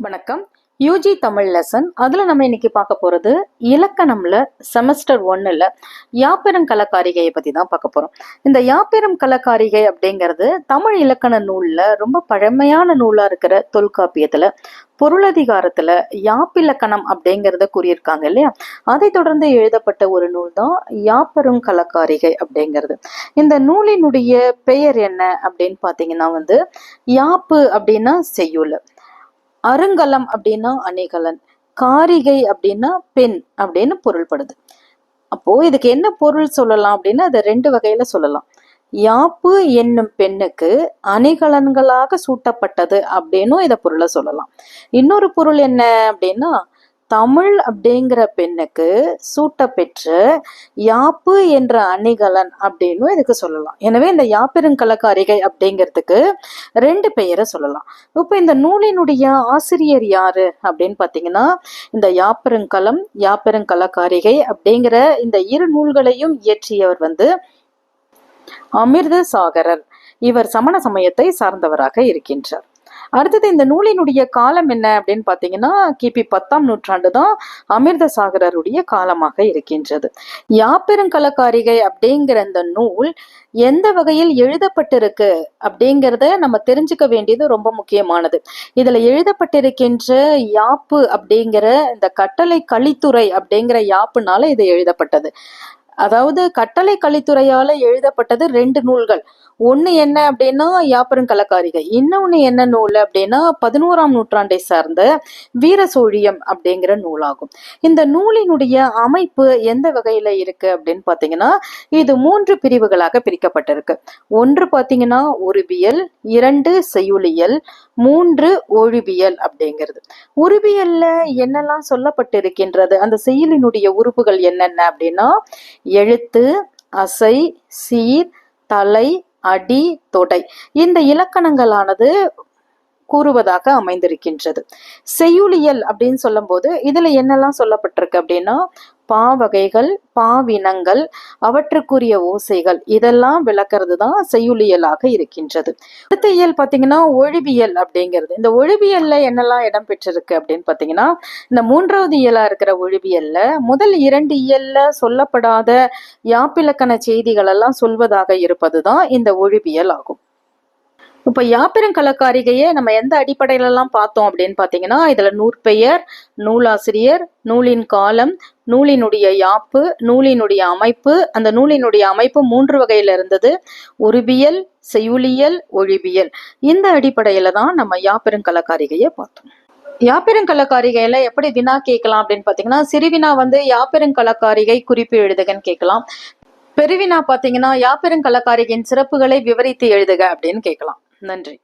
வணக்கம். UG Tamil lesson அதில் நம்ம இன்னைக்கு பார்க்க போகிறது இலக்கணம்ல செமஸ்டர் ஒன்றில் யாப்பெரும் கலக்காரிகையை பற்றி தான் பார்க்க போகிறோம் இந்த யாப்பெரும் கலக்காரிகை அப்படிங்கிறது தமிழ் இலக்கண நூலில் ரொம்ப பழமையான நூலாக இருக்கிற தொல்காப்பியத்தில் பொருளதிகாரத்தில் யாப்பிலக்கணம் அப்படிங்கிறத கூறியிருக்காங்க இல்லையா? அதை தொடர்ந்து எழுதப்பட்ட ஒரு நூல் தான் யாப்பெரும் கலக்காரிகை அப்படிங்கிறது. இந்த நூலினுடைய பெயர் என்ன அப்படின்னு பார்த்தீங்கன்னா வந்து யாப்பு அப்படின்னா செய்யுள். அருங்கலம் அப்படின்னா அணிகலன் காரிகை அப்படின்னா பெண் அப்படின்னு பொருள்படுது. அப்போ இதுக்கு என்ன பொருள் சொல்லலாம் அப்படின்னா அதை ரெண்டு வகையில சொல்லலாம். யாப்பு என்னும் பெண்ணுக்கு அணிகலன்களாக சூட்டப்பட்டது அப்படின்னும் இதை பொருளை சொல்லலாம். இன்னொரு பொருள் என்ன அப்படின்னா தமிழ் அப்படிங்கிற பெண்ணுக்கு சூட்டப்பெற்ற யாப்பு என்ற அணிகலன் அப்படின்னு இதுக்கு சொல்லலாம். எனவே இந்த யாப்பெருங்கலக்காரிகை அப்படிங்கிறதுக்கு ரெண்டு பெயரை சொல்லலாம். இப்போ இந்த நூலினுடைய ஆசிரியர் யாரு அப்படின்னு பார்த்தீங்கன்னா இந்த யாப்பெருங்கலம் யாப்பெருங்கலக்காரிகை அப்படிங்கிற இந்த இரு நூல்களையும் இயற்றியவர் வந்து அமிர்த சாகரர் இவர் சமண சமயத்தை சார்ந்தவராக இருக்கின்றார். அடுத்தது இந்த நூலினுடைய காலம் என்ன அப்படின்னு பார்த்தீங்கன்னா கிபி பத்தாம் நூற்றாண்டு தான் அமிர்த சாகரருடைய காலமாக இருக்கின்றது யாப்பெருங்கலக்காரிகை அப்படிங்கிற இந்த நூல் எந்த வகையில் எழுதப்பட்டிருக்கு அப்படிங்கிறத நம்ம தெரிஞ்சுக்க வேண்டியது ரொம்ப முக்கியமானது. இதுல எழுதப்பட்டிருக்கின்ற யாப்பு அப்படிங்கிற இந்த கட்டளை கலித்துறை அப்படிங்கிற யாப்புனால இது எழுதப்பட்டது. அதாவது கட்டளை கலித்துறையால எழுதப்பட்டது ரெண்டு நூல்கள். ஒன்று என்ன அப்படின்னா யாப்பரும் கலக்காரிகை இன்னொன்று என்ன நூல் அப்படின்னா பதினோராம் நூற்றாண்டை சார்ந்த வீர சோழியம் அப்படிங்கிற நூலாகும். இந்த நூலினுடைய அமைப்பு எந்த வகையில இருக்கு அப்படின்னு பார்த்தீங்கன்னா இது மூன்று பிரிவுகளாக பிரிக்கப்பட்டிருக்கு. ஒன்று பார்த்தீங்கன்னா உருவியல் இரண்டு செய்யுளியல் மூன்று ஒழிவியல் அப்படிங்கிறது. உருவியல்ல என்னெல்லாம் சொல்லப்பட்டிருக்கின்றது? அந்த செயலினுடைய உறுப்புகள் என்னென்ன அப்படின்னா எழுத்து அசை சீர் தலை அடி தொடை. இந்த இலக்கணங்களானது கூறுவதாக அமைந்திருக்கின்றது. செய்யுளியல் அப்படின்னு சொல்லும்போது இதுல என்னெல்லாம் சொல்லப்பட்டிருக்கு அப்படின்னா பாவகைகள் பாவினங்கள் அவற்றுக்குரிய ஓசைகள் இதெல்லாம் விளக்கிறது தான் செய்யுளியலாக இருக்கின்றது. அடுத்த இயல் பார்த்தீங்கன்னா ஒழிவியல் அப்படிங்கிறது. இந்த ஒழிவியல்ல என்னெல்லாம் இடம் பெற்றிருக்கு அப்படின்னு பார்த்தீங்கன்னா இந்த மூன்றாவது இயலா இருக்கிற ஒழிவியல்ல முதல் இரண்டு இயல்ல சொல்லப்படாத யாப்பிலக்கண செய்திகள் எல்லாம் சொல்வதாக இருப்பது தான் இந்த ஒழிவியல் ஆகும். இப்ப யாப்பெருங்கலக்காரிகையை நம்ம எந்த அடிப்படையிலலாம் பார்த்தோம் அப்படின்னு பாத்தீங்கன்னா இதுல நூற்பெயர் நூலாசிரியர் நூலின் காலம் நூலினுடைய யாப்பு நூலினுடைய அமைப்பு அந்த நூலினுடைய அமைப்பு மூன்று வகையில இருந்தது. உருவியல் செய்யுளியல் ஒழிவியல். இந்த அடிப்படையில தான் நம்ம யாப்பெருங்கலக்காரிகையை பார்த்தோம். யாப்பெருங்கலக்காரிகையில எப்படி வினா கேட்கலாம் அப்படின்னு பாத்தீங்கன்னா சிறுவினா வந்து யாப்பெருங்கலக்காரிகை குறிப்பு எழுதுகன்னு கேட்கலாம். பெருவினா பாத்தீங்கன்னா யாப்பெருங்கலக்காரிகையின் சிறப்புகளை விவரித்து எழுதுக அப்படின்னு கேட்கலாம். நன்றி.